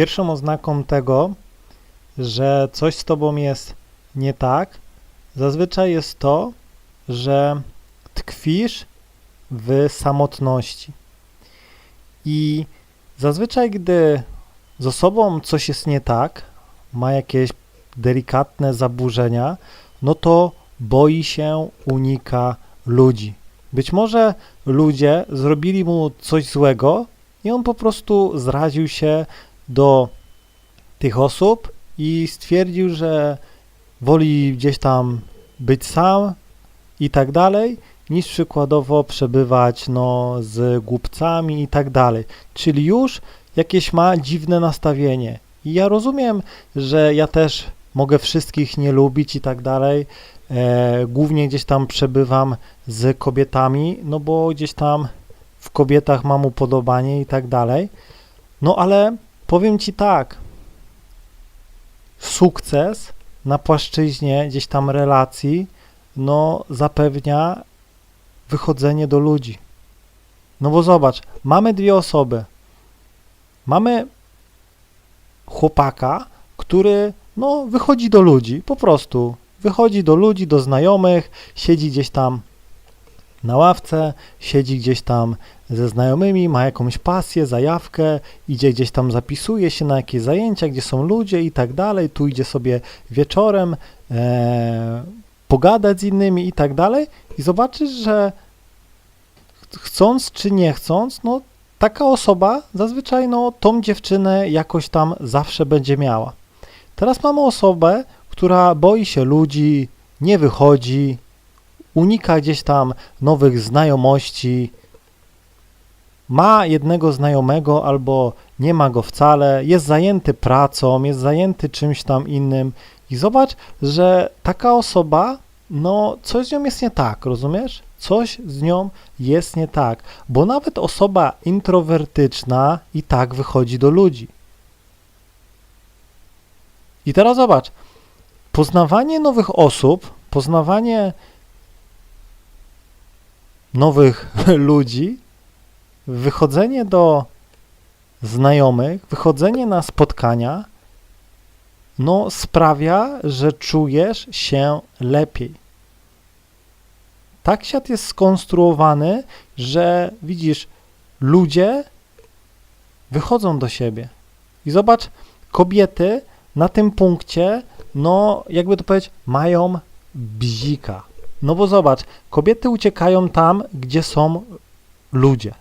Pierwszą oznaką tego, że coś z tobą jest nie tak, zazwyczaj jest to, że tkwisz w samotności. I zazwyczaj, gdy z osobą coś jest nie tak, ma jakieś delikatne zaburzenia, no to boi się, unika ludzi. Być może ludzie zrobili mu coś złego i on po prostu zraził się do tych osób i stwierdził, że woli gdzieś tam być sam i tak dalej, niż przykładowo przebywać no, z głupcami i tak dalej. Czyli już jakieś ma dziwne nastawienie. I ja rozumiem, że ja też mogę wszystkich nie lubić i tak dalej. E, głównie gdzieś tam przebywam z kobietami, no bo gdzieś tam w kobietach mam upodobanie i tak dalej. No ale powiem ci tak, sukces na płaszczyźnie gdzieś tam relacji, no zapewnia wychodzenie do ludzi. No bo zobacz, mamy dwie osoby. Mamy chłopaka, który no wychodzi do ludzi, po prostu wychodzi do ludzi, do znajomych, siedzi gdzieś tam na ławce, siedzi gdzieś tam ze znajomymi, ma jakąś pasję, zajawkę, idzie gdzieś tam, zapisuje się na jakieś zajęcia, gdzie są ludzie i tak dalej, tu idzie sobie wieczorem e, pogadać z innymi i tak dalej i zobaczysz, że ch- chcąc czy nie chcąc, no taka osoba zazwyczaj no tą dziewczynę jakoś tam zawsze będzie miała. Teraz mamy osobę, która boi się ludzi, nie wychodzi, unika gdzieś tam nowych znajomości, ma jednego znajomego albo nie ma go wcale, jest zajęty pracą, jest zajęty czymś tam innym i zobacz, że taka osoba, no coś z nią jest nie tak, rozumiesz? Coś z nią jest nie tak, bo nawet osoba introwertyczna i tak wychodzi do ludzi. I teraz zobacz, poznawanie nowych osób, poznawanie nowych ludzi, wychodzenie do znajomych, wychodzenie na spotkania, no sprawia, że czujesz się lepiej. Tak świat jest skonstruowany, że widzisz, ludzie wychodzą do siebie. I zobacz, kobiety na tym punkcie, no jakby to powiedzieć, mają bzika. No bo zobacz, kobiety uciekają tam, gdzie są ludzie.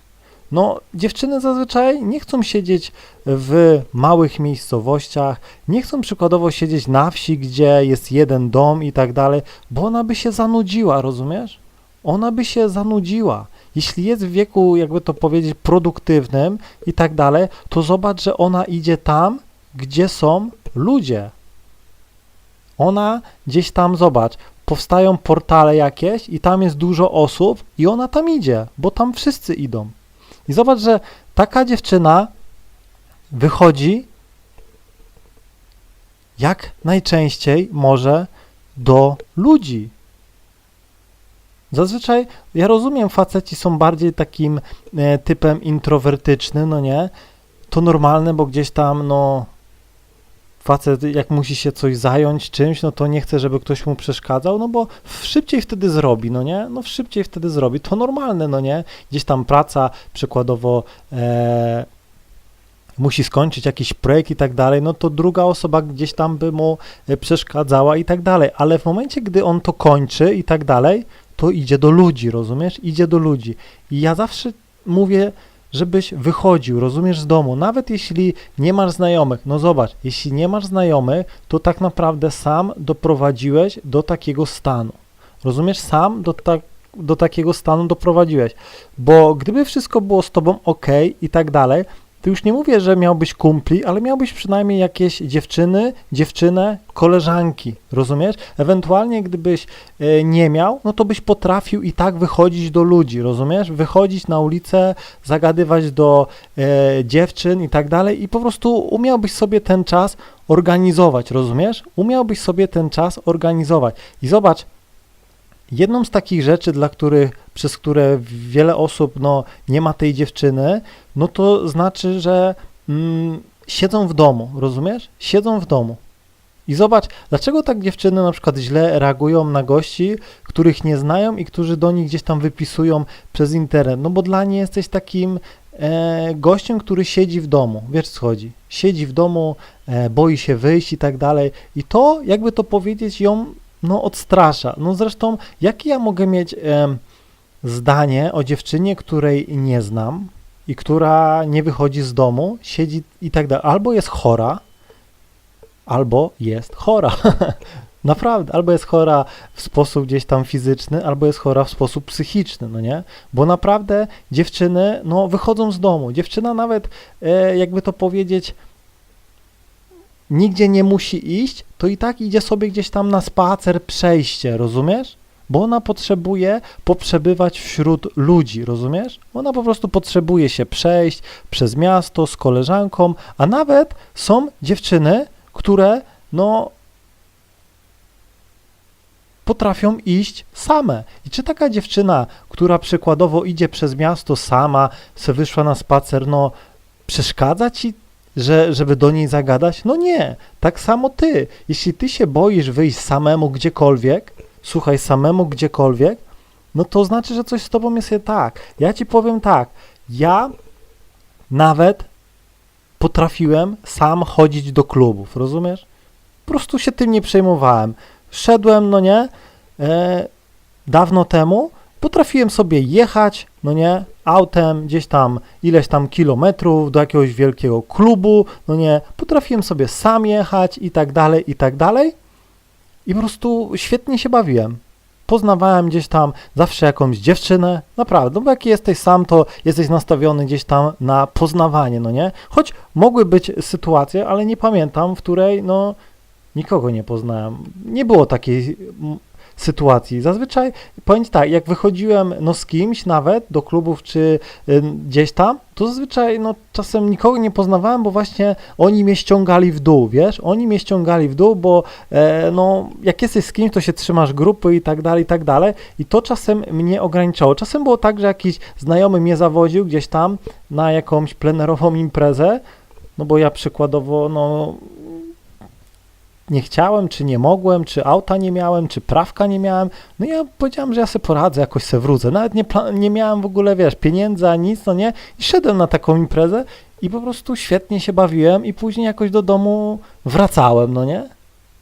No, dziewczyny zazwyczaj nie chcą siedzieć w małych miejscowościach, nie chcą przykładowo siedzieć na wsi, gdzie jest jeden dom i tak dalej, bo ona by się zanudziła, rozumiesz? Ona by się zanudziła. Jeśli jest w wieku, jakby to powiedzieć, produktywnym i tak dalej, to zobacz, że ona idzie tam, gdzie są ludzie. Ona gdzieś tam, zobacz, powstają portale jakieś i tam jest dużo osób i ona tam idzie, bo tam wszyscy idą. I zobacz, że taka dziewczyna wychodzi jak najczęściej może do ludzi. Zazwyczaj, ja rozumiem, faceci są bardziej takim e, typem introwertycznym, no nie? To normalne, bo gdzieś tam, no, facet jak musi się coś zająć czymś, no to nie chce, żeby ktoś mu przeszkadzał, no bo szybciej wtedy zrobi, no nie? No szybciej wtedy zrobi, to normalne, no nie? Gdzieś tam praca, przykładowo e, musi skończyć jakiś projekt i tak dalej, no to druga osoba gdzieś tam by mu e, przeszkadzała i tak dalej, ale w momencie, gdy on to kończy i tak dalej, to idzie do ludzi, rozumiesz? Idzie do ludzi. I ja zawsze mówię, żebyś wychodził, rozumiesz, z domu, nawet jeśli nie masz znajomych. No zobacz, jeśli nie masz znajomych, to tak naprawdę sam doprowadziłeś do takiego stanu. Rozumiesz, sam do, tak, do takiego stanu doprowadziłeś. Bo gdyby wszystko było z tobą ok i tak dalej, to już nie mówię, że miałbyś kumpli, ale miałbyś przynajmniej jakieś dziewczyny, dziewczynę, koleżanki, rozumiesz? Ewentualnie gdybyś e, nie miał, no to byś potrafił i tak wychodzić do ludzi, rozumiesz? Wychodzić na ulicę, zagadywać do e, dziewczyn i tak dalej i po prostu umiałbyś sobie ten czas organizować, rozumiesz? Umiałbyś sobie ten czas organizować. I zobacz, jedną z takich rzeczy, dla których, przez które wiele osób no, nie ma tej dziewczyny, no to znaczy, że mm, siedzą w domu, rozumiesz? Siedzą w domu. I zobacz, dlaczego tak dziewczyny na przykład źle reagują na gości, których nie znają i którzy do nich gdzieś tam wypisują przez internet. No bo dla niej jesteś takim e, gościem, który siedzi w domu. Wiesz co chodzi? Siedzi w domu, e, boi się wyjść i tak dalej. I to, jakby to powiedzieć, ją no, odstrasza. No zresztą, jakie ja mogę mieć em, zdanie o dziewczynie, której nie znam i która nie wychodzi z domu, siedzi i tak dalej. Albo jest chora, albo jest chora. Naprawdę, albo jest chora w sposób gdzieś tam fizyczny, albo jest chora w sposób psychiczny, no nie? Bo naprawdę dziewczyny, no, wychodzą z domu. Dziewczyna nawet, e, jakby to powiedzieć, nigdzie nie musi iść, to i tak idzie sobie gdzieś tam na spacer, przejście, rozumiesz? Bo ona potrzebuje poprzebywać wśród ludzi, rozumiesz? Ona po prostu potrzebuje się przejść przez miasto z koleżanką, a nawet są dziewczyny, które no potrafią iść same. I czy taka dziewczyna, która przykładowo idzie przez miasto sama, se wyszła na spacer, no przeszkadza ci, że, żeby do niej zagadać? No nie. Tak samo ty. Jeśli ty się boisz wyjść samemu gdziekolwiek, słuchaj, samemu gdziekolwiek, no to znaczy, że coś z tobą jest tak. Ja ci powiem tak. Ja nawet potrafiłem sam chodzić do klubów, rozumiesz? Po prostu się tym nie przejmowałem. Szedłem, no nie, e, dawno temu, potrafiłem sobie jechać, no nie, autem gdzieś tam ileś tam kilometrów do jakiegoś wielkiego klubu, no nie, potrafiłem sobie sam jechać i tak dalej, i tak dalej. I po prostu świetnie się bawiłem. Poznawałem gdzieś tam zawsze jakąś dziewczynę, naprawdę, no bo jak jesteś sam, to jesteś nastawiony gdzieś tam na poznawanie, no nie? Choć mogły być sytuacje, ale nie pamiętam, w której, no, nikogo nie poznałem. Nie było takiej sytuacji. Zazwyczaj, powiem tak, jak wychodziłem, no, z kimś nawet do klubów czy y, gdzieś tam, to zazwyczaj, no, czasem nikogo nie poznawałem, bo właśnie oni mnie ściągali w dół, wiesz? Oni mnie ściągali w dół, bo e, no, jak jesteś z kimś, to się trzymasz grupy i tak dalej, i tak dalej. I to czasem mnie ograniczało. Czasem było tak, że jakiś znajomy mnie zawoził gdzieś tam na jakąś plenerową imprezę, no bo ja przykładowo, no, nie chciałem, czy nie mogłem, czy auta nie miałem, czy prawka nie miałem. No ja powiedziałem, że ja sobie poradzę, jakoś se wrócę. Nawet nie, nie miałem w ogóle, wiesz, pieniędzy, ani nic, no nie. I szedłem na taką imprezę i po prostu świetnie się bawiłem i później jakoś do domu wracałem, no nie.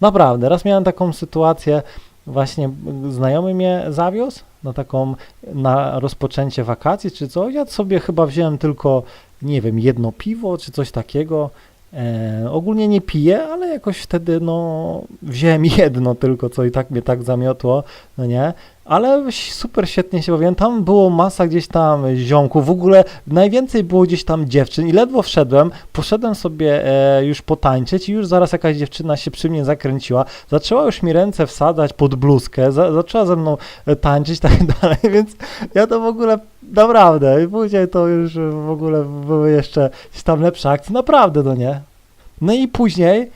Naprawdę, raz miałem taką sytuację, właśnie znajomy mnie zawiózł na taką, na rozpoczęcie wakacji czy coś. Ja sobie chyba wziąłem tylko, nie wiem, jedno piwo czy coś takiego. E, ogólnie nie piję, ale jakoś wtedy no wziąłem jedno tylko, co i tak mnie tak zamiotło, no nie, ale super świetnie się bawiłem, tam było masa gdzieś tam ziomków, w ogóle najwięcej było gdzieś tam dziewczyn i ledwo wszedłem, poszedłem sobie e, już potańczyć i już zaraz jakaś dziewczyna się przy mnie zakręciła, zaczęła już mi ręce wsadzać pod bluzkę, za, zaczęła ze mną e, tańczyć i tak dalej, więc ja to w ogóle naprawdę, i później to już w ogóle były jeszcze tam lepsze akcje, naprawdę, no nie. No i później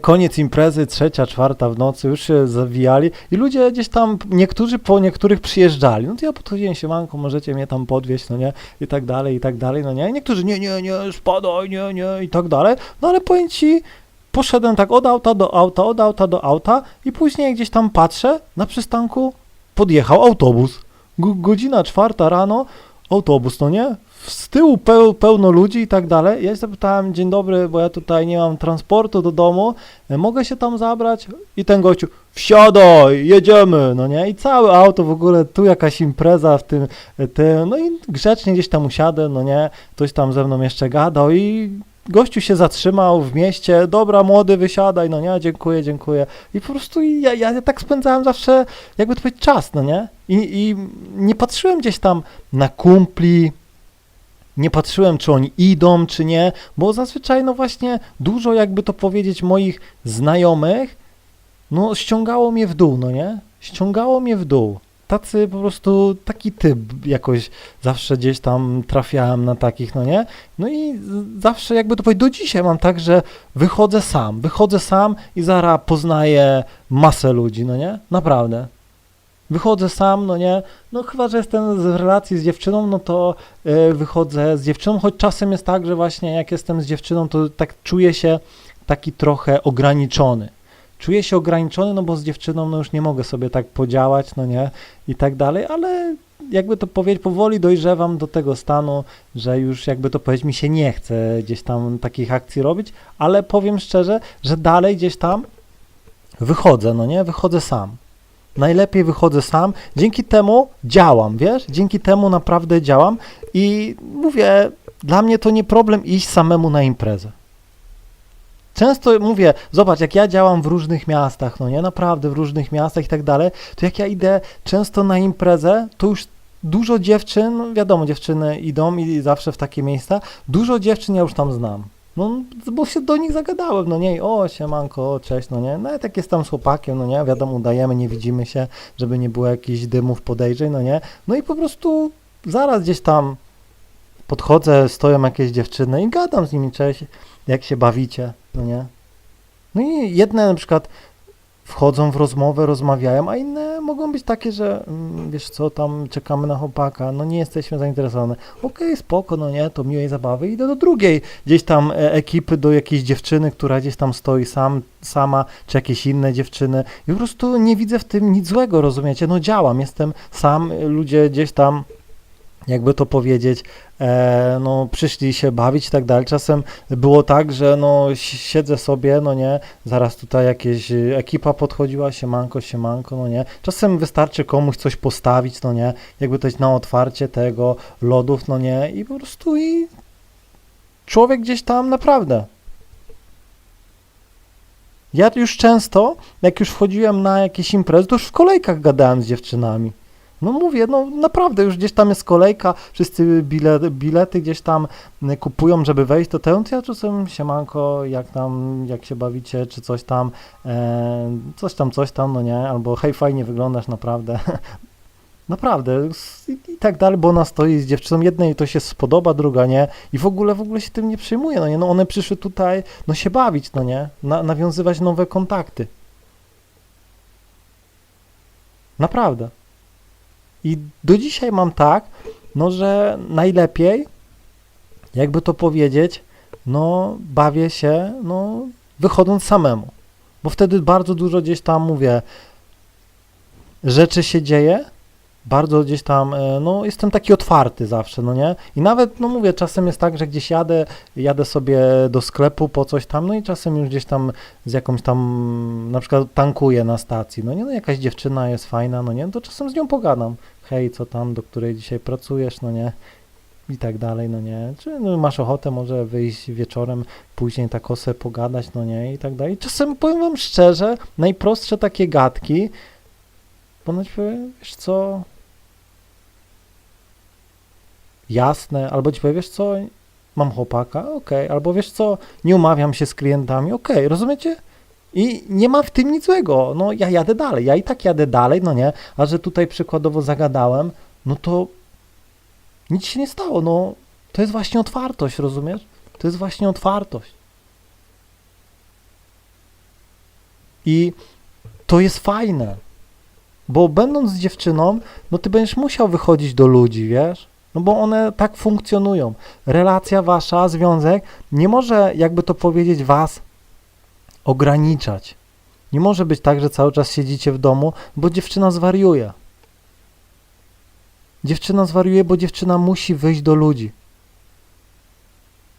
koniec imprezy, trzecia, czwarta w nocy, już się zawijali i ludzie gdzieś tam, niektórzy po niektórych przyjeżdżali. No to ja podchodziłem się, manko, możecie mnie tam podwieźć, no nie, i tak dalej, i tak dalej, no nie. I niektórzy, nie, nie, nie, spadaj, nie, nie, i tak dalej. No ale powiem ci, poszedłem tak od auta do auta, od auta do auta i później gdzieś tam patrzę, na przystanku podjechał autobus. G- godzina czwarta rano, autobus, no nie? Z tyłu peł, pełno ludzi i tak dalej. Ja się zapytałem, dzień dobry, bo ja tutaj nie mam transportu do domu, mogę się tam zabrać? I ten gościu, wsiadaj, jedziemy, no nie? I całe auto w ogóle, tu jakaś impreza w tym, tym, no i grzecznie gdzieś tam usiadłem, no nie? Ktoś tam ze mną jeszcze gadał i gościu się zatrzymał w mieście, dobra, młody, wysiadaj, no nie, dziękuję, dziękuję. I po prostu ja, ja tak spędzałem zawsze, jakby to powiedzieć, czas, no nie? I, I nie patrzyłem gdzieś tam na kumpli, nie patrzyłem, czy oni idą, czy nie, bo zazwyczaj, no właśnie, dużo, jakby to powiedzieć, moich znajomych, no ściągało mnie w dół, no nie? Ściągało mnie w dół. Tacy po prostu, taki typ jakoś zawsze gdzieś tam trafiałem na takich, no nie? No i zawsze jakby to powiedzieć, do dzisiaj mam tak, że wychodzę sam, wychodzę sam i zaraz poznaję masę ludzi, no nie? Naprawdę. Wychodzę sam, no nie, no chyba, że jestem w relacji z dziewczyną, no to e, wychodzę z dziewczyną, choć czasem jest tak, że właśnie jak jestem z dziewczyną, to tak czuję się taki trochę ograniczony. Czuję się ograniczony, no bo z dziewczyną no już nie mogę sobie tak podziałać, no nie, i tak dalej, ale jakby to powiedzieć, powoli dojrzewam do tego stanu, że już jakby to powiedzieć, mi się nie chce gdzieś tam takich akcji robić, ale powiem szczerze, że dalej gdzieś tam wychodzę, no nie, wychodzę sam. Najlepiej wychodzę sam, dzięki temu działam, wiesz, dzięki temu naprawdę działam i mówię, dla mnie to nie problem iść samemu na imprezę. Często mówię, zobacz, jak ja działam w różnych miastach, no nie, naprawdę w różnych miastach i tak dalej, to jak ja idę często na imprezę, to już dużo dziewczyn, wiadomo, dziewczyny idą i zawsze w takie miejsca, dużo dziewczyn ja już tam znam. No, bo się do nich zagadałem, no nie, o, siemanko, o, cześć, no nie, nawet jak jest tam z chłopakiem, no nie, wiadomo, udajemy, nie widzimy się, żeby nie było jakichś dymów, podejrzeń, no nie, no i po prostu zaraz gdzieś tam podchodzę, stoją jakieś dziewczyny i gadam z nimi, cześć, jak się bawicie, no nie. No i jedne na przykład wchodzą w rozmowę, rozmawiają, a inne mogą być takie, że mm, wiesz co, tam czekamy na chłopaka, no nie jesteśmy zainteresowane. Okej, spoko, no nie, to miłej zabawy. Idę do drugiej gdzieś tam e, ekipy, do jakiejś dziewczyny, która gdzieś tam stoi sam, sama, czy jakieś inne dziewczyny i po prostu nie widzę w tym nic złego, rozumiecie? No działam, jestem sam, ludzie gdzieś tam jakby to powiedzieć, e, no przyszli się bawić i tak dalej. Czasem było tak, że no si- siedzę sobie, no nie, zaraz tutaj jakieś ekipa podchodziła, siemanko, siemanko, no nie. Czasem wystarczy komuś coś postawić, no nie, jakby to jest na otwarcie tego lodów, no nie, i po prostu i człowiek gdzieś tam naprawdę. Ja już często, jak już wchodziłem na jakieś imprezy, to już w kolejkach gadałem z dziewczynami. No mówię, no naprawdę już gdzieś tam jest kolejka, wszyscy bilet, bilety gdzieś tam y, kupują, żeby wejść do tego, to ja czasem siemanko, jak tam, jak się bawicie, czy coś tam, e, coś tam, coś tam, no nie, albo hej, fajnie wyglądasz, naprawdę. Naprawdę, i tak dalej, bo ona stoi z dziewczyną, jednej to się spodoba, druga nie i w ogóle, w ogóle się tym nie przejmuje, no nie, no one przyszły tutaj, no się bawić, no nie, Na, nawiązywać nowe kontakty. Naprawdę. I do dzisiaj mam tak, no że najlepiej, jakby to powiedzieć, no bawię się, no wychodząc samemu. Bo wtedy bardzo dużo gdzieś tam mówię, rzeczy się dzieje, bardzo gdzieś tam, e, no jestem taki otwarty zawsze, no nie? I nawet, no mówię, czasem jest tak, że gdzieś jadę, jadę sobie do sklepu po coś tam, no i czasem już gdzieś tam z jakąś tam, na przykład tankuję na stacji, no nie, no jakaś dziewczyna jest fajna, no nie, to czasem z nią pogadam. Hej, co tam, do której dzisiaj pracujesz, no nie? I tak dalej, no nie? Czy no, masz ochotę może wyjść wieczorem, później tak o sobie pogadać, no nie? I tak dalej. Czasem powiem wam szczerze, najprostsze takie gadki, bo ona ci powie, wiesz co, jasne, albo ci powie, wiesz co, mam chłopaka, okej, albo wiesz co, nie umawiam się z klientami, okej, rozumiecie? I nie ma w tym nic złego, no ja jadę dalej, ja i tak jadę dalej, no nie, a że tutaj przykładowo zagadałem, no to nic się nie stało, no to jest właśnie otwartość, rozumiesz? To jest właśnie otwartość. I to jest fajne, bo będąc z dziewczyną, no ty będziesz musiał wychodzić do ludzi, wiesz? No bo one tak funkcjonują. Relacja wasza, związek nie może, jakby to powiedzieć, was ograniczać. Nie może być tak, że cały czas siedzicie w domu, bo dziewczyna zwariuje. Dziewczyna zwariuje, bo dziewczyna musi wyjść do ludzi.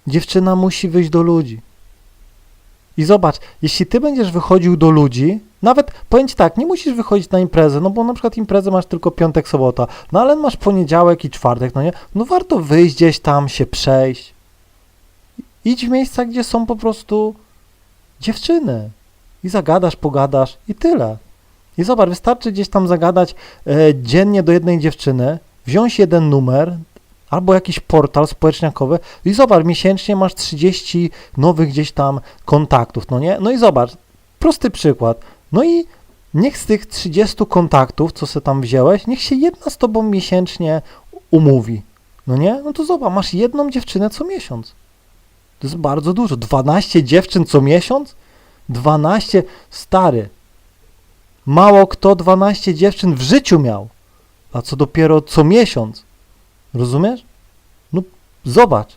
Dziewczyna musi wyjść do ludzi. I zobacz, jeśli ty będziesz wychodził do ludzi, nawet powiem ci tak, nie musisz wychodzić na imprezę, no bo na przykład imprezę masz tylko piątek, sobota, no ale masz poniedziałek i czwartek, no nie? No warto wyjść gdzieś tam, się przejść. Idź w miejsca, gdzie są po prostu dziewczyny. I zagadasz, pogadasz i tyle. I zobacz, wystarczy gdzieś tam zagadać e, dziennie do jednej dziewczyny, wziąć jeden numer albo jakiś portal społeczniakowy i zobacz, miesięcznie masz 30 nowych gdzieś tam kontaktów, no nie? No i zobacz, prosty przykład. No i niech z tych 30 kontaktów, co sobie tam wziąłeś, niech się jedna z tobą miesięcznie umówi. No nie? No to zobacz, masz jedną dziewczynę co miesiąc. To jest bardzo dużo. 12 dziewczyn co miesiąc? 12 stary. Mało kto 12 dziewczyn w życiu miał, a co dopiero co miesiąc. Rozumiesz? No zobacz.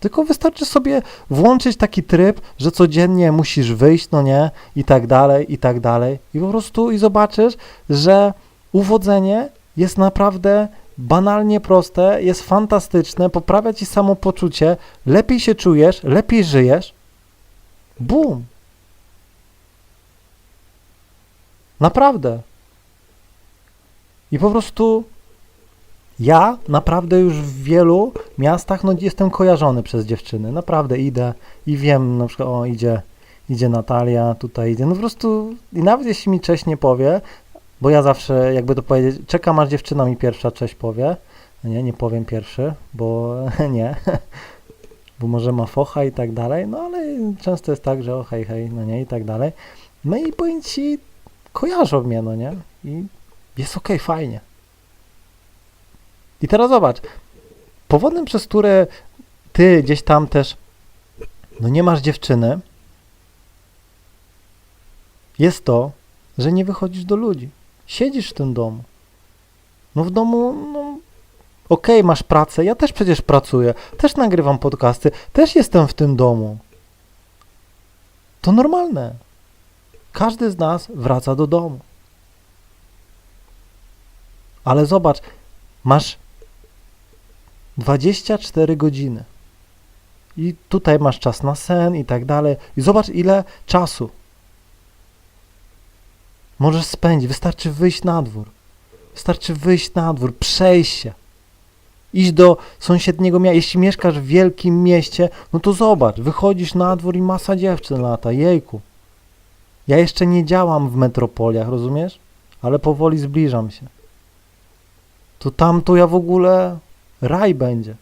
Tylko wystarczy sobie włączyć taki tryb, że codziennie musisz wyjść, no nie, i tak dalej, i tak dalej. I po prostu i zobaczysz, że uwodzenie jest naprawdę banalnie proste, jest fantastyczne, poprawia ci samopoczucie, lepiej się czujesz, lepiej żyjesz. Bum! Naprawdę. I po prostu ja naprawdę już w wielu miastach no, jestem kojarzony przez dziewczyny. Naprawdę idę i wiem, na przykład, o idzie, idzie Natalia, tutaj idzie. No po prostu, i nawet jeśli mi cześć nie powie, bo ja zawsze, jakby to powiedzieć, czekam aż dziewczyna mi pierwsza cześć powie. Nie, nie powiem pierwszy, bo nie. Bo może ma focha i tak dalej, no ale często jest tak, że o hej, hej, no nie i tak dalej. No i powiem ci, kojarzą mnie, no nie? I jest okej, fajnie. I teraz zobacz, powodem, przez które ty gdzieś tam też no nie masz dziewczyny, jest to, że nie wychodzisz do ludzi. Siedzisz w tym domu. No w domu, no okej, masz pracę, ja też przecież pracuję, też nagrywam podcasty, też jestem w tym domu. To normalne. Każdy z nas wraca do domu. Ale zobacz, masz 24 godziny. I tutaj masz czas na sen i tak dalej. I zobacz, ile czasu możesz spędzić. Wystarczy wyjść na dwór. Wystarczy wyjść na dwór, przejść się. Iść do sąsiedniego miasta. Jeśli mieszkasz w wielkim mieście, no to zobacz, wychodzisz na dwór i masa dziewczyn lata. Jejku. Ja jeszcze nie działam w metropoliach, rozumiesz? Ale powoli zbliżam się. To tam to ja w ogóle raj będzie.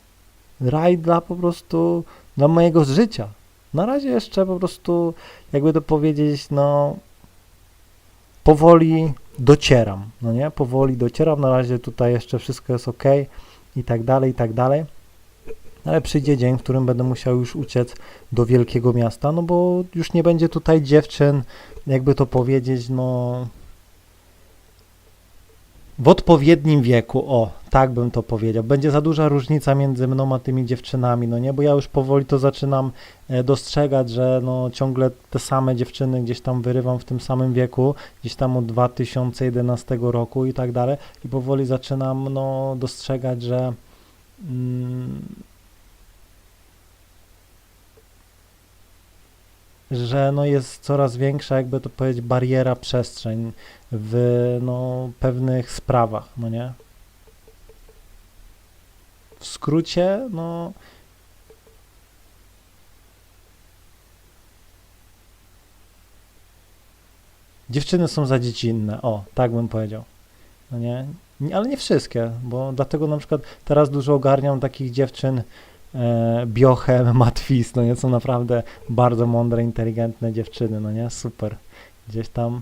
Raj dla po prostu, dla mojego życia. Na razie jeszcze po prostu, jakby to powiedzieć, no powoli docieram, no nie? Powoli docieram, na razie tutaj jeszcze wszystko jest ok i tak dalej, i tak dalej. Ale przyjdzie dzień, w którym będę musiał już uciec do wielkiego miasta, no bo już nie będzie tutaj dziewczyn, jakby to powiedzieć, no w odpowiednim wieku, o, tak bym to powiedział. Będzie za duża różnica między mną a tymi dziewczynami, no nie, bo ja już powoli to zaczynam e, dostrzegać, że no ciągle te same dziewczyny gdzieś tam wyrywam w tym samym wieku, gdzieś tam od 2011 roku i tak dalej i powoli zaczynam no dostrzegać, że mm, że no jest coraz większa, jakby to powiedzieć, bariera przestrzeń w no, pewnych sprawach, no nie? W skrócie, no. Dziewczyny są za dziecinne, o, tak bym powiedział. No nie? Ale nie wszystkie, bo dlatego na przykład teraz dużo ogarniam takich dziewczyn biochem, matwis, no nie? Są naprawdę bardzo mądre, inteligentne dziewczyny, no nie? Super. Gdzieś tam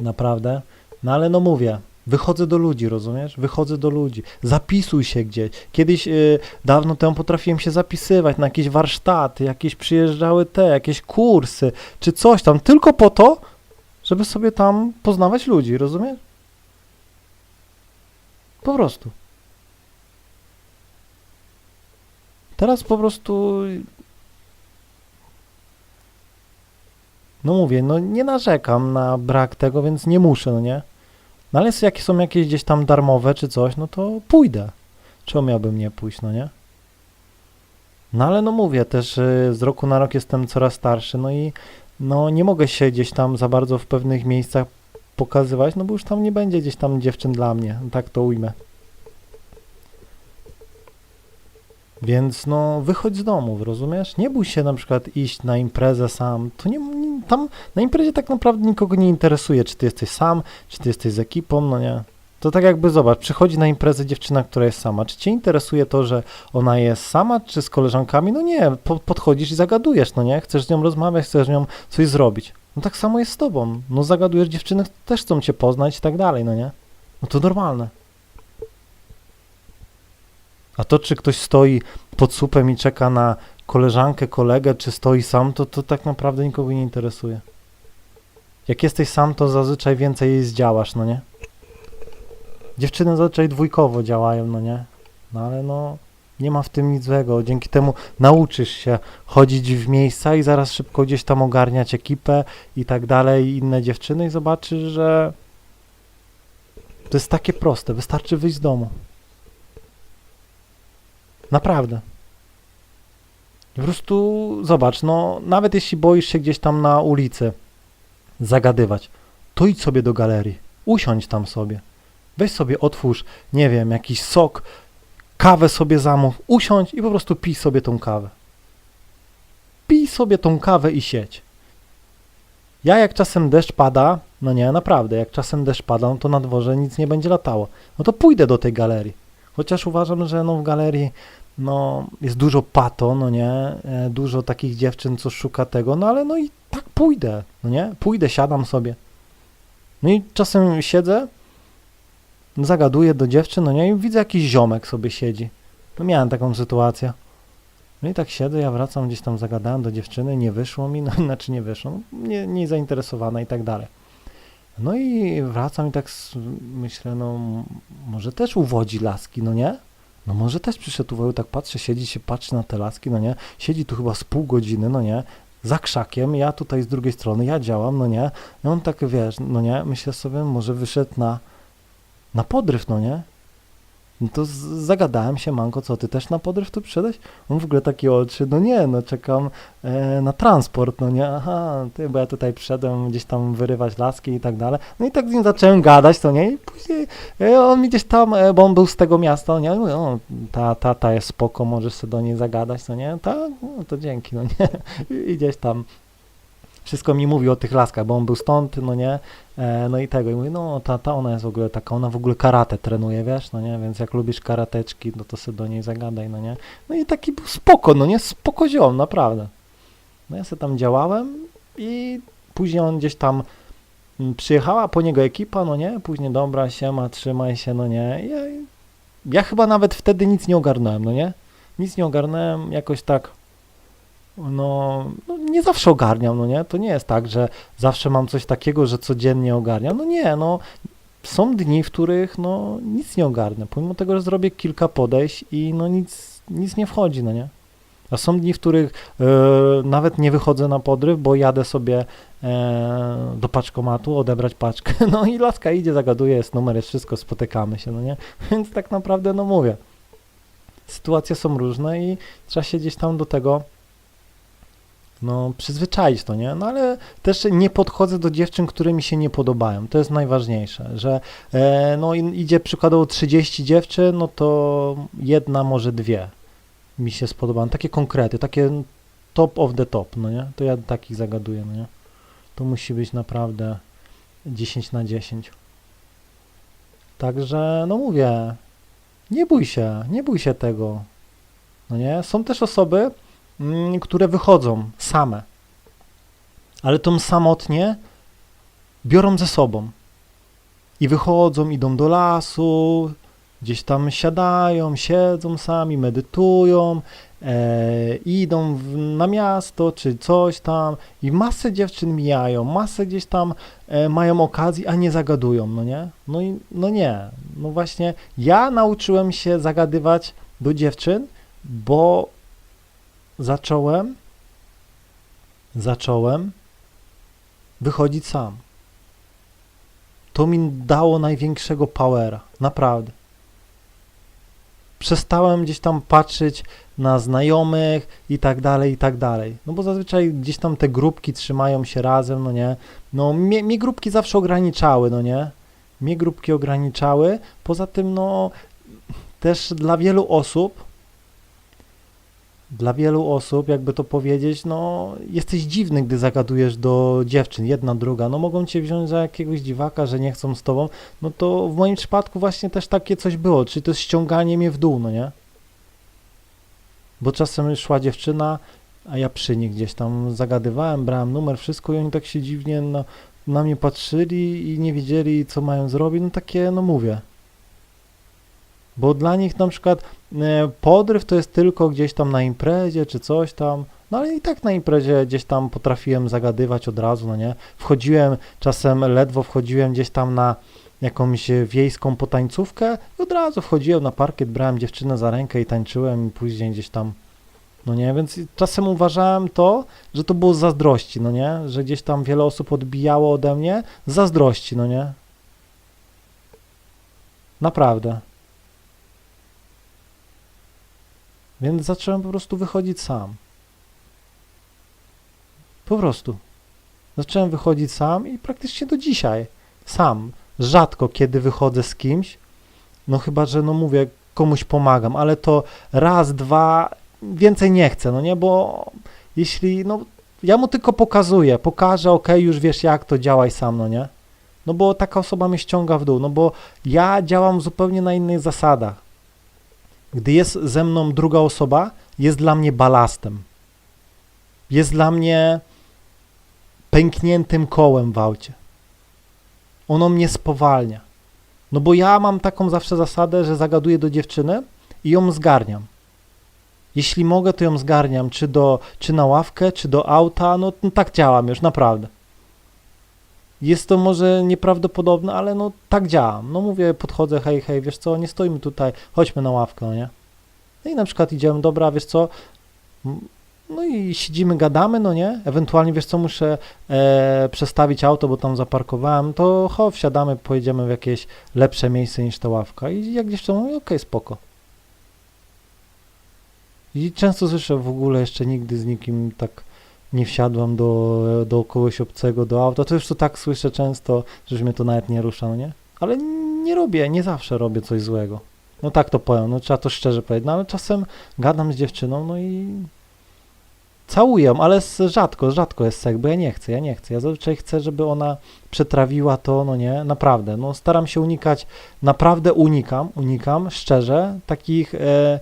Naprawdę. No ale no mówię, wychodzę do ludzi, rozumiesz? Wychodzę do ludzi. Zapisuj się gdzieś. Kiedyś y, dawno temu potrafiłem się zapisywać na jakieś warsztaty, jakieś przyjeżdżały te, jakieś kursy, czy coś tam, tylko po to, żeby sobie tam poznawać ludzi, rozumiesz? Po prostu. Teraz po prostu No mówię, no nie narzekam na brak tego, więc nie muszę, no nie? No ale jak są jakieś gdzieś tam darmowe czy coś, no to pójdę. Czemu miałbym nie pójść, no nie? No ale no mówię, też y, z roku na rok jestem coraz starszy, no i no nie mogę się gdzieś tam za bardzo w pewnych miejscach pokazywać, no bo już tam nie będzie gdzieś tam dziewczyn dla mnie, tak to ujmę. Więc no wychodź z domu, rozumiesz? Nie bój się na przykład iść na imprezę sam. To nie, nie, tam na imprezie tak naprawdę nikogo nie interesuje, czy ty jesteś sam, czy ty jesteś z ekipą, no nie. To tak jakby zobacz, przychodzi na imprezę dziewczyna, która jest sama. Czy cię interesuje to, że ona jest sama, czy z koleżankami? No nie, po, podchodzisz i zagadujesz, no nie? Chcesz z nią rozmawiać, chcesz z nią coś zrobić. No tak samo jest z tobą. No zagadujesz dziewczyny, też chcą cię poznać i tak dalej, no nie? No to normalne. A to, czy ktoś stoi pod słupem i czeka na koleżankę, kolegę, czy stoi sam, to, to tak naprawdę nikogo nie interesuje. Jak jesteś sam, to zazwyczaj więcej jej zdziałasz, no nie? Dziewczyny zazwyczaj dwójkowo działają, no nie? No ale no, nie ma w tym nic złego. Dzięki temu nauczysz się chodzić w miejsca i zaraz szybko gdzieś tam ogarniać ekipę i tak dalej, inne dziewczyny i zobaczysz, że to jest takie proste. Wystarczy wyjść z domu. Naprawdę. Po prostu zobacz, no nawet jeśli boisz się gdzieś tam na ulicy zagadywać, to idź sobie do galerii, usiądź tam sobie. Weź sobie, otwórz, nie wiem, jakiś sok, kawę sobie zamów, usiądź i po prostu pij sobie tą kawę. Pij sobie tą kawę i siedź. Ja jak czasem deszcz pada, no nie, naprawdę, jak czasem deszcz pada, no to na dworze nic nie będzie latało. No to pójdę do tej galerii. Chociaż uważam, że no w galerii no, jest dużo pato, no nie, e, dużo takich dziewczyn, co szuka tego, no ale no i tak pójdę, no nie, pójdę, siadam sobie. No i czasem siedzę, zagaduję do dziewczyn, no nie, i widzę jakiś ziomek sobie siedzi. No miałem taką sytuację. No i tak siedzę, ja wracam, gdzieś tam zagadałem do dziewczyny, nie wyszło mi, no znaczy nie wyszło, nie, nie zainteresowana i tak dalej. No i wracam i tak myślę, no może też uwodzi laski, no nie? No może też przyszedł uwagę, tak patrzę, siedzi się, patrzy na te laski, no nie? Siedzi tu chyba z pół godziny, no nie? Za krzakiem, ja tutaj z drugiej strony, ja działam, no nie? I on tak, wiesz, no nie? Myślę sobie, może wyszedł na, na podryw, no nie? No to zagadałem się, Manko, co, ty też na podryw tu przyszedłeś? On w ogóle takie oczy, no nie, no czekam e, na transport, no nie, aha, ty, bo ja tutaj przyszedłem gdzieś tam wyrywać laski i tak dalej. No i tak z nim zacząłem gadać, to nie, i później e, on mi gdzieś tam, e, bo on był z tego miasta, no nie, mówię, o, ta, ta, ta jest spoko, możesz sobie do niej zagadać, no nie, ta, no to dzięki, no nie, i gdzieś tam wszystko mi mówi o tych laskach, bo on był stąd, no nie, e, no i tego, i mówi, no ta, ta ona jest w ogóle taka, ona w ogóle karate trenuje, wiesz, no nie, więc jak lubisz karateczki, no to sobie do niej zagadaj, no nie, no i taki był spoko, no nie, spoko ziom, naprawdę. No ja sobie tam działałem i później on gdzieś tam mm, przyjechała po niego ekipa, no nie, później dobra, siema, trzymaj się, no nie, ja, ja chyba nawet wtedy nic nie ogarnąłem, no nie, nic nie ogarnąłem, jakoś tak, no, no nie zawsze ogarniam, no nie, to nie jest tak, że zawsze mam coś takiego, że codziennie ogarniam, no nie, no, są dni, w których, no, nic nie ogarnę, pomimo tego, że zrobię kilka podejść i, no, nic, nic nie wchodzi, no nie. A są dni, w których e, nawet nie wychodzę na podryw, bo jadę sobie e, do paczkomatu odebrać paczkę. No i laska idzie, zagaduje, jest numer, jest wszystko, spotykamy się, no nie? Więc tak naprawdę, no mówię, sytuacje są różne i trzeba się gdzieś tam do tego no, przyzwyczaić to, nie? No ale też nie podchodzę do dziewczyn, które mi się nie podobają. To jest najważniejsze, że e, no idzie przykładowo 30 dziewczyn, no to jedna, może dwie mi się spodobają. Takie konkrety, takie top of the top, no nie? To ja takich zagaduję, no nie? To musi być naprawdę 10 na 10. Także, no mówię, nie bój się, nie bój się tego, no nie? Są też osoby, które wychodzą same, ale tą samotnie biorą ze sobą i wychodzą, idą do lasu, gdzieś tam siadają, siedzą sami, medytują, e, idą w, na miasto czy coś tam i masę dziewczyn mijają, masę gdzieś tam e, mają okazji, a nie zagadują, no nie? No i no nie, no właśnie ja nauczyłem się zagadywać do dziewczyn, bo zacząłem zacząłem wychodzić sam. To mi dało największego powera, naprawdę. Przestałem gdzieś tam patrzeć na znajomych i tak dalej, i tak dalej. No bo zazwyczaj gdzieś tam te grupki trzymają się razem, no nie. No mnie, mnie grupki zawsze ograniczały, no nie. Mnie grupki ograniczały. Poza tym, no też dla wielu osób dla wielu osób, jakby to powiedzieć, no jesteś dziwny, gdy zagadujesz do dziewczyn, jedna, druga, no mogą cię wziąć za jakiegoś dziwaka, że nie chcą z tobą, no to w moim przypadku właśnie też takie coś było, czyli to jest ściąganie mnie w dół, no nie? Bo czasem szła dziewczyna, a ja przy nich gdzieś tam zagadywałem, brałem numer, wszystko i oni tak się dziwnie na, na mnie patrzyli i nie wiedzieli, co mają zrobić, no takie, no mówię. Bo dla nich na przykład e, podryw to jest tylko gdzieś tam na imprezie czy coś tam, No ale i tak na imprezie gdzieś tam potrafiłem zagadywać od razu, no nie? Wchodziłem, czasem ledwo wchodziłem gdzieś tam na jakąś wiejską potańcówkę i od razu wchodziłem na parkiet, brałem dziewczynę za rękę i tańczyłem i później gdzieś tam, no nie? Więc czasem uważałem to, że to było z zazdrości, no nie? Że gdzieś tam wiele osób odbijało ode mnie z zazdrości, no nie? Naprawdę. Więc zacząłem po prostu wychodzić sam. Po prostu. Zacząłem wychodzić sam i praktycznie do dzisiaj. Sam. Rzadko kiedy wychodzę z kimś. No chyba, że no mówię, komuś pomagam, ale to raz, dwa, więcej nie chcę, no nie, bo jeśli, no ja mu tylko pokazuję, pokażę, ok, już wiesz jak to, działaj sam, no nie. No bo taka osoba mnie ściąga w dół, no bo ja działam zupełnie na innych zasadach. Gdy jest ze mną druga osoba, jest dla mnie balastem. Jest dla mnie pękniętym kołem w aucie. Ono mnie spowalnia. No bo ja mam taką zawsze zasadę, że zagaduję do dziewczyny i ją zgarniam. Jeśli mogę, to ją zgarniam, czy, do, czy na ławkę, czy do auta, no, no tak działam już, naprawdę. Jest to może nieprawdopodobne, ale no tak działam. No mówię, podchodzę, hej, hej, wiesz co, nie stoimy tutaj, chodźmy na ławkę, no nie? No i na przykład idziemy, dobra, wiesz co, no i siedzimy, gadamy, no nie? Ewentualnie, wiesz co, muszę e, przestawić auto, bo tam zaparkowałem, to ho, wsiadamy, pojedziemy w jakieś lepsze miejsce niż ta ławka. I jak dziewczyna mówi, okej, spoko. I często słyszę w ogóle jeszcze nigdy z nikim tak nie wsiadłam do, do kogoś obcego, do auta. To już to tak słyszę często, że mnie to nawet nie rusza, nie? Ale nie robię, nie zawsze robię coś złego. No tak to powiem, no trzeba to szczerze powiedzieć, no ale czasem gadam z dziewczyną, no i całuję, ale rzadko, rzadko jest seks, bo ja nie chcę, ja nie chcę. Ja zazwyczaj chcę, żeby ona przetrawiła to, no nie, naprawdę. No staram się unikać, naprawdę unikam, unikam, szczerze, takich e,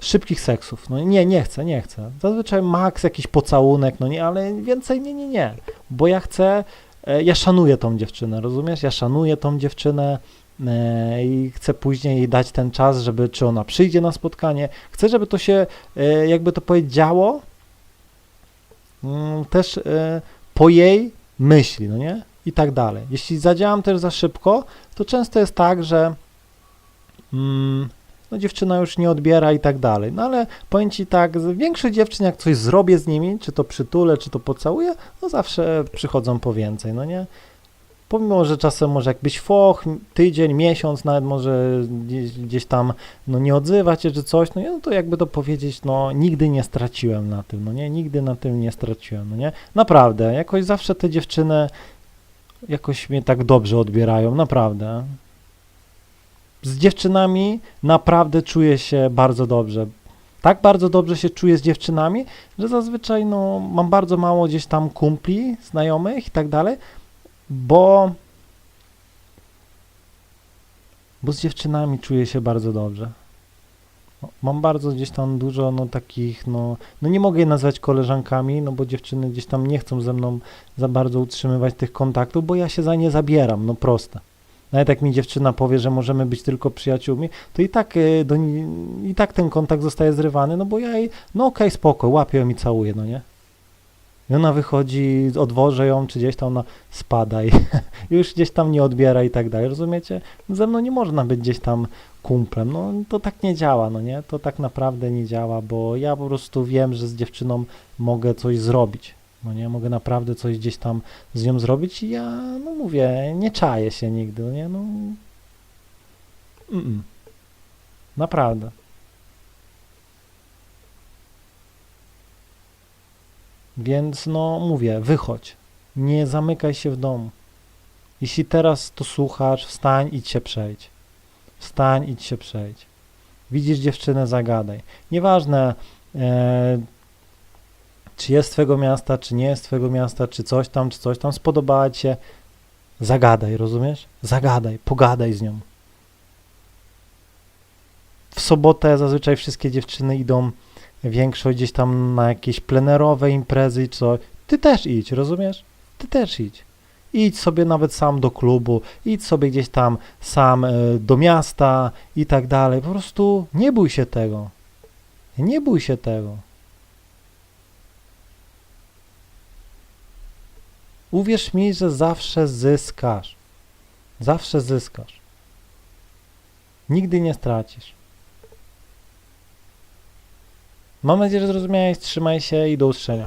szybkich seksów. No nie, nie chcę, nie chcę. Zazwyczaj maks jakiś pocałunek, no nie, ale więcej nie, nie, nie. Bo ja chcę, e, ja szanuję tą dziewczynę, rozumiesz? Ja szanuję tą dziewczynę e, i chcę później jej dać ten czas, żeby, czy ona przyjdzie na spotkanie. Chcę, żeby to się, e, jakby to powiedzieć, działo mm, też po jej myśli, no nie? I tak dalej. Jeśli zadziałam też za szybko, to często jest tak, że mm, no dziewczyna już nie odbiera i tak dalej. No ale powiem Ci tak, większość dziewczyn jak coś zrobię z nimi, czy to przytulę, czy to pocałuję, no zawsze przychodzą po więcej, no nie? Pomimo, że czasem może jakbyś foch, tydzień, miesiąc, nawet może gdzieś, gdzieś tam no nie odzywa się czy coś, no, nie, no to jakby to powiedzieć, no nigdy nie straciłem na tym, no nie, nigdy na tym nie straciłem, no nie, naprawdę, jakoś zawsze te dziewczyny jakoś mnie tak dobrze odbierają, naprawdę. Z dziewczynami naprawdę czuję się bardzo dobrze. Tak bardzo dobrze się czuję z dziewczynami, że zazwyczaj no, mam bardzo mało gdzieś tam kumpli, znajomych i tak dalej, bo bo z dziewczynami czuję się bardzo dobrze. No, Mam bardzo gdzieś tam dużo no takich, no, no nie mogę je nazwać koleżankami, no bo dziewczyny gdzieś tam nie chcą ze mną za bardzo utrzymywać tych kontaktów, bo ja się za nie zabieram, no proste. Nawet jak mi dziewczyna powie, że możemy być tylko przyjaciółmi, to i tak, e, do, i tak ten kontakt zostaje zrywany, no bo ja jej, no okej, spoko, łapię ją i całuję, no nie? I ona wychodzi, odwożę ją, czy gdzieś tam ona spada i już gdzieś tam nie odbiera i tak dalej, rozumiecie? Ze mną nie można być gdzieś tam kumplem, no to tak nie działa, no nie? To tak naprawdę nie działa, bo ja po prostu wiem, że z dziewczyną mogę coś zrobić, no nie? Mogę naprawdę coś gdzieś tam z nią zrobić i ja, no mówię, nie czaję się nigdy, no nie? No, Mm-mm. Naprawdę. Więc no mówię, wychodź. Nie zamykaj się w domu. Jeśli teraz to słuchasz, wstań, idź się przejdź. Wstań, idź się przejdź. Widzisz dziewczynę, zagadaj. Nieważne, e, czy jest twojego miasta, czy nie jest twojego miasta, czy coś tam, czy coś tam, spodobała ci się, zagadaj, rozumiesz? Zagadaj, pogadaj z nią. W sobotę zazwyczaj wszystkie dziewczyny idą, większość gdzieś tam na jakieś plenerowe imprezy czy coś. Ty też idź, rozumiesz? Ty też idź. Idź sobie nawet sam do klubu, idź sobie gdzieś tam sam e, do miasta i tak dalej. Po prostu nie bój się tego. Nie bój się tego. Uwierz mi, że zawsze zyskasz. Zawsze zyskasz. Nigdy nie stracisz. Mam nadzieję, że zrozumiałeś. Trzymaj się i do usłyszenia.